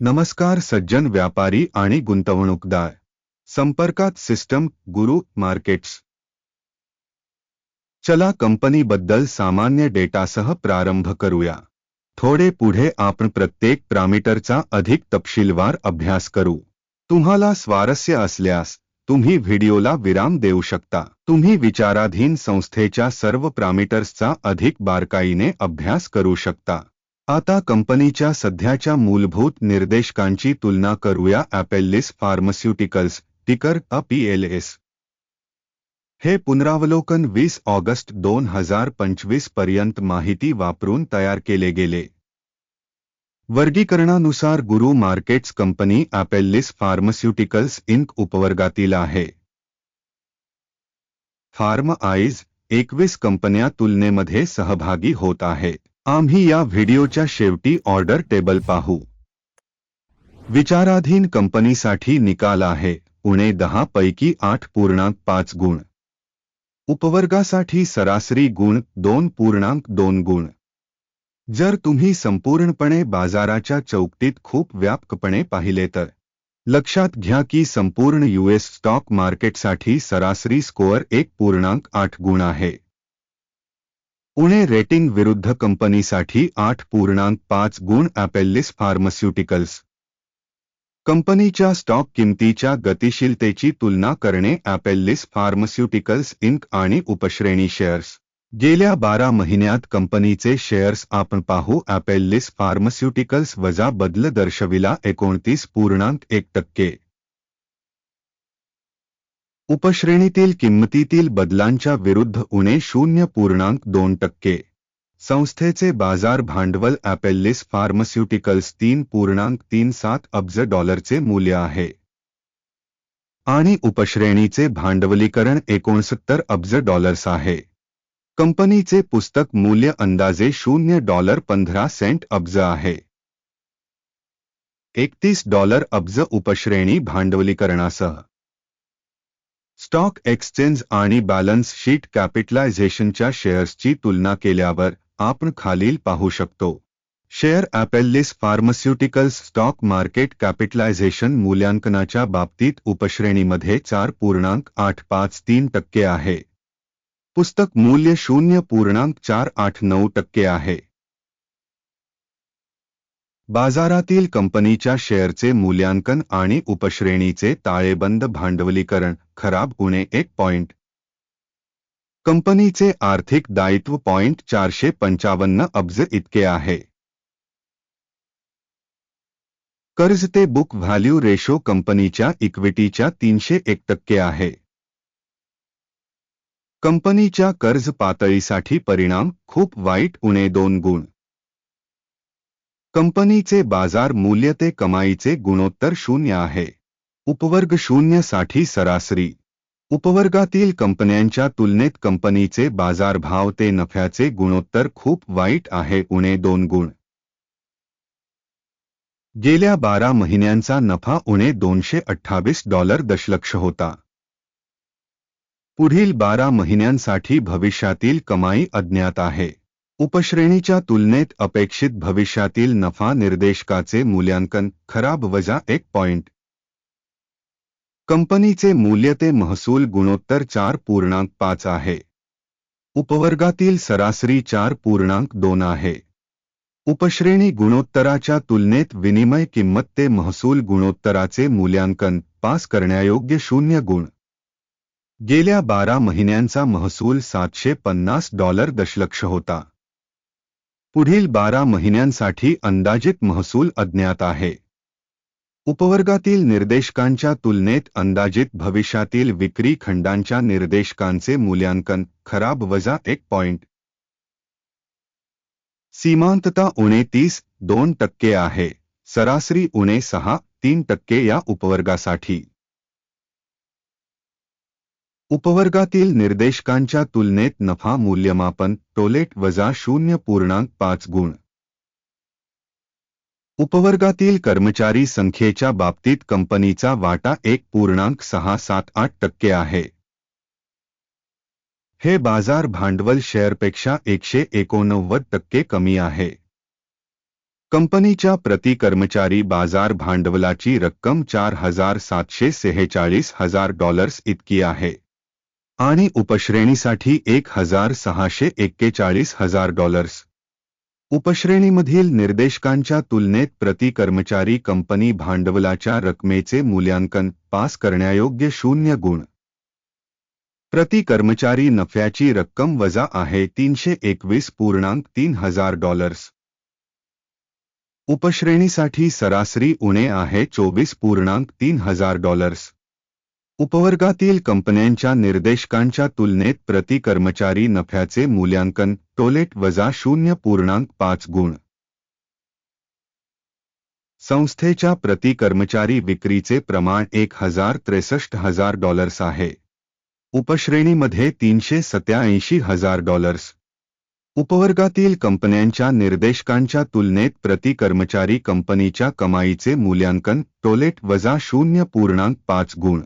नमस्कार सज्जन व्यापारी आणि गुंतवणूकदार. संपर्कात सिस्टम गुरु मार्केट्स. चला कंपनीबद्दल सामान्य डेटासह प्रारंभ करूया. थोडे पुढे आपण प्रत्येक प्रामीटरचा अधिक तपशीलवार अभ्यास करू. तुम्हाला स्वारस्य असल्यास तुम्ही व्हिडिओला विराम देऊ शकता. तुम्ही विचाराधीन संस्थेच्या सर्व प्रामिटर्सचा अधिक बारकाईने अभ्यास करू शकता. आता कंपनीच्या सध्याच्या मूलभूत निर्देशकांची तुलना करूया ॲपेलिस फार्मास्युटिकल्स टिकर अपीएलएस हे पुनरावलोकन वीस ऑगस्ट दोन हजार पंचवीसपर्यंत माहिती वापरून तयार केले गेले. वर्गीकरणानुसार गुरु markets company Apellis pharmaceuticals Inc उपवर्गातील आहे. फार्म आईज एकवीस कंपन्या तुलनेमध्ये सहभागी होत आहेत आम्ही या व्हिडिओच्या शेवटी ऑर्डर टेबल पाहू. विचाराधीन कंपनीसाठी निकाल आहे. उणे दहा पैकी आठ पूर्णांक पाच गुण. उपवर्गासाठी सरासरी गुण दोन पूर्णांक दोन गुण. जर तुम्ही संपूर्णपणे बाजाराच्या चौकटीत खूप व्यापकपणे पाहिले तर. लक्षात घ्या की संपूर्ण यूएस स्टॉक मार्केटसाठी सरासरी स्कोअर एक पूर्णांक आठ गुण आहे. उणे रेटिंग विरुद्ध कंपनीसाठी आठ पूर्णांक पाच गुण ॲपेलिस फार्मास्युटिकल्स. कंपनीच्या स्टॉक किमतीच्या गतिशीलतेची तुलना करणे ॲपेल्लिस फार्मास्युटिकल्स इंक आणि उपश्रेणी शेअर्स. गेल्या बारा महिन्यात कंपनीचे शेअर्स आपण पाहू ॲपेल्लिस फार्मास्युटिकल्स वजा बदल दर्शविला एकोणतीस पूर्णांक एक टक्के. उपश्रेणीतील किंमतीतील बदलांच्या विरुद्ध उणे शून्य पूर्णांक दोन टक्के. संस्थेचे बाजार भांडवल ॲपेलिस फार्मास्युटिकल्स तीन पूर्णांक तीन सात अब्ज डॉलरचे मूल्य आहे. आणि उपश्रेणीचे भांडवलीकरण एकोणसत्तर अब्ज डॉलर्स आहे. कंपनीचे पुस्तक मूल्य अंदाजे शून्य डॉलर पंधरा सेंट अब्ज आहे. एकतीस डॉलर अब्ज उपश्रेणी भांडवलीकरणासह स्टॉक एक्सचेंज आणि बॅलन्स शीट कॅपिटलायझेशनच्या शेअर्सची तुलना केल्यावर आपण खालील पाहू शकतो. Share Apellis pharmaceuticals stock market capitalization मूल्यांकनाच्या बाबतीत उपश्रेणीमध्ये चार पूर्णांक आठ पाच तीन टक्के पुस्तक मूल्य शून्य पूर्णांक चार आठ नऊ टक्के आहे. बाजारातील कंपनीच्या शेअरचे मूल्यांकन आणि उपश्रेणीचे ताळेबंद भांडवलीकरण, खराब उणे एक पॉइंट. कंपनीचे आर्थिक दायित्व पॉइंट चारशे पंचावन्न अब्ज इतके आहे. कर्ज ते बुक व्हॅल्यू रेशो कंपनीच्या इक्विटीच्या तीनशे एक टक्के आहे. कंपनीच्या कर्ज पातळीसाठी परिणाम खूप वाईट उणे दोन गुण. कंपनीचे बाजार मूल्य ते कमाईचे गुणोत्तर शून्य आहे. उपवर्ग शून्यसाठी सरासरी. उपवर्गातील कंपन्यांच्या तुलनेत कंपनीचे बाजारभाव ते नफ्याचे गुणोत्तर खूप वाईट आहे उणे दोन गुण. गेल्या बारा महिन्यांचा नफा उणे दोनशे अठ्ठावीस डॉलर दशलक्ष होता. पुढील बारा महिन्यांसाठी भविष्यातील कमाई अज्ञात आहे. उपश्रेणीच्या तुलनेत अपेक्षित भविष्यातील नफा निर्देशकाचे मूल्यांकन खराब वजा एक पॉइंट. कंपनीचे मूल्य ते महसूल गुणोत्तर चार पूर्णांक पाच आहे. उपवर्गातील सरासरी चार पूर्णांक दोन आहे. उपश्रेणी गुणोत्तराच्या तुलनेत विनिमय किंमत ते महसूल गुणोत्तराचे मूल्यांकन पास करण्यायोग्य शून्य गुण. गेल्या बारा महिन्यांचा महसूल सातशे पन्नास डॉलर दशलक्ष होता. पुढील बारा महिन्यांसाठी अंदाजित महसूल अज्ञात आहे. उपवर्गातील निर्देशकांच्या तुलनेत अंदाजित भविष्यातील विक्री खंडांच्या निर्देशकांचे मूल्यांकन खराब वजा एक पॉइंट. सीमांतता उणे तीस दोन टक्के आहे. सरासरी उणे सहा तीन टक्के या उपवर्गासाठी. उपवर्गातील निर्देशकांच्या तुलनेत नफा मूल्यमापन, टोलेट वजा शून्य पूर्णांक पाच गुण. उपवर्गातील कर्मचारी संख्येच्या बाबतीत कंपनीचा वाटा एक पूर्णांक सहा सात आठ टक्के आहे. हे बाज़ार भांडवल शेअरपेक्षा एकशे एकोणनव्वद टक्के कमी आहे. कंपनीच्या प्रति कर्मचारी बाज़ार भांडवलाची रक्कम चार हज़ार सातशे सेहेचाळीस हज़ार डॉलर्स इतकी आहे. आणि उपश्रेणीसाठी एक हजार सहाशे एक्केचाळीस हजार डॉलर्स. उपश्रेणीमधील निर्देशकांच्या तुलनेत प्रति कर्मचारी कंपनी भांडवलाच्या रकमेचे मूल्यांकन पास करण्यायोग्य शून्य गुण. प्रति कर्मचारी नफ्याची रक्कम वजा आहे तीनशे एकवीस पूर्णांक तीन हजार डॉलर्स. उपश्रेणीसाठी सरासरी उणे आहे चोवीस पूर्णांक तीन हजार डॉलर्स. उपवर्गातील कंपन्यांच्या निर्देशकांच्या तुलनेत प्रति कर्मचारी नफ्याचे मूल्यांकन टोलेट वजा शून्य पूर्णांक पाच गुण. संस्थेच्या प्रति कर्मचारी विक्रीचे प्रमाण एक हजार त्रेसष्ट हजार डॉलर्स आहे. उपश्रेणीमध्ये तीनशे सत्याऐंशी हजार डॉलर्स. उपवर्गातील कंपन्यांच्या निर्देशकांच्या तुलनेत प्रति कर्मचारी कंपनीच्या कमाईचे मूल्यांकन टोलेट वजा शून्य पूर्णांक पाच गुण.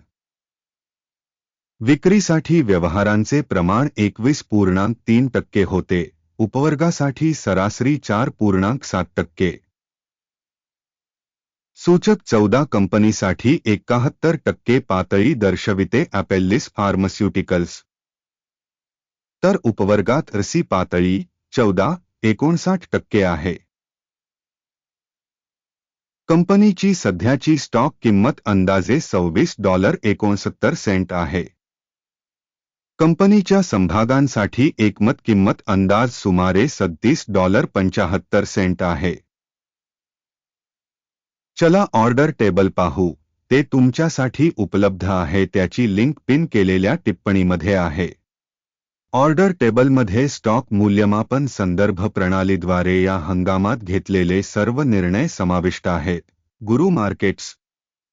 विक्रीसाठी व्यवहारांचे प्रमाण एकवीस पूर्णांक तीन टक्के होते. उपवर्गासाठी सरासरी चार पूर्णांक सात टक्के. सूचक चौदा कंपनीसाठी एकाहत्तर टक्के पातळी दर्शविते ॲपेल्लिस फार्मास्युटिकल्स. तर उपवर्गात रसी पातळी चौदा, एकोणसाठ टक्के आहे. कंपनीची सध्याची स्टॉक किंमत अंदाजे सव्वीस डॉलर एकोणसत्तर सेंट आहे. कंपनीच्या समभागांसाठी एकमत किंमत अंदाज सुमारे सत्तीस डॉलर पंचाहत्तर सेंट आहे. चला ऑर्डर टेबल पाहू. ते तुमच्यासाठी उपलब्ध आहे त्याची लिंक पिन केलेल्या टिप्पणीमध्ये आहे. ऑर्डर टेबलमध्ये स्टॉक मूल्यमापन संदर्भ प्रणालीद्वारे या हंगामात घेतलेले सर्व निर्णय समाविष्ट आहेत. गुरु मार्केट्स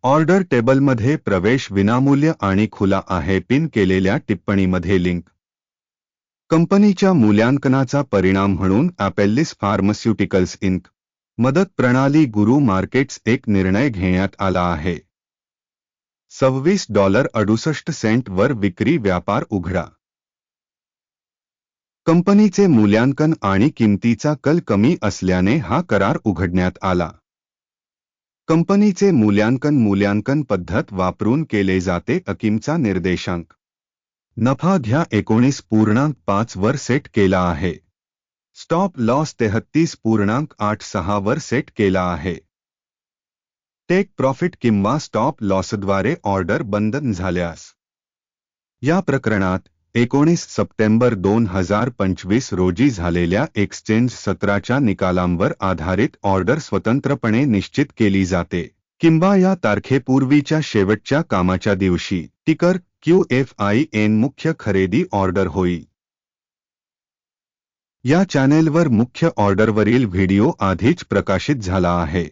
ऑर्डर टेबलमध्ये प्रवेश विनामूल्य आणि खुला आहे. पिन केलेल्या टिप्पणीमध्ये लिंक. कंपनीच्या मूल्यांकनाचा परिणाम म्हणून ॲपेल्लिस फार्मास्युटिकल्स इंक. मदत प्रणाली गुरु मार्केट्स एक निर्णय घेण्यात आला आहे. सव्वीस डॉलर अडुसष्ट सेंट वर विक्री व्यापार उघडा. कंपनीचे मूल्यांकन आणि किंमतीचा कल कमी असल्याने हा करार उघडण्यात आला. कंपनीचे मूल्यांकन मूल्यांकन पद्धत वापरून केले जाते अकिमचा निर्देशांक. नफा घ्या एकोणीस पूर्णांक पाच वर सेट केला आहे. स्टॉप लॉस तेहत्तीस पूर्णांक आठ सहा वर सेट केला आहे. टेक प्रॉफिट किंवा स्टॉप लॉसद्वारे ऑर्डर बंधन झाल्यास. या प्रकरणात एकोणीस सप्टेंबर दोन हजार पंचवीस रोजी झालेल्या एक्सचेंज सत्राच्या निकालांवर आधारित ऑर्डर स्वतंत्रपणे निश्चित केली जाते. किंवा या तारखेपूर्वीच्या शेवटच्या कामाच्या दिवशी टिकर क्यू एफ आय एन मुख्य खरेदी ऑर्डर होई. या चॅनेलवर मुख्य ऑर्डरवरील व्हिडिओ आधीच प्रकाशित झाला आहे.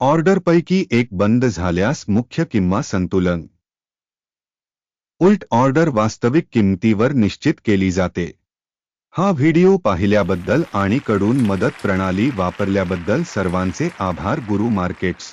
ऑर्डरपैकी एक बंद झाल्यास मुख्य किंवा संतुलन. उलट ऑर्डर वास्तविक किंमतीवर निश्चित केली जाते. हा व्हिडिओ पाहिल्याबद्दल आणि कडून मदत प्रणाली वापरल्याबद्दल सर्वांचे आभार गुरु मार्केट्स.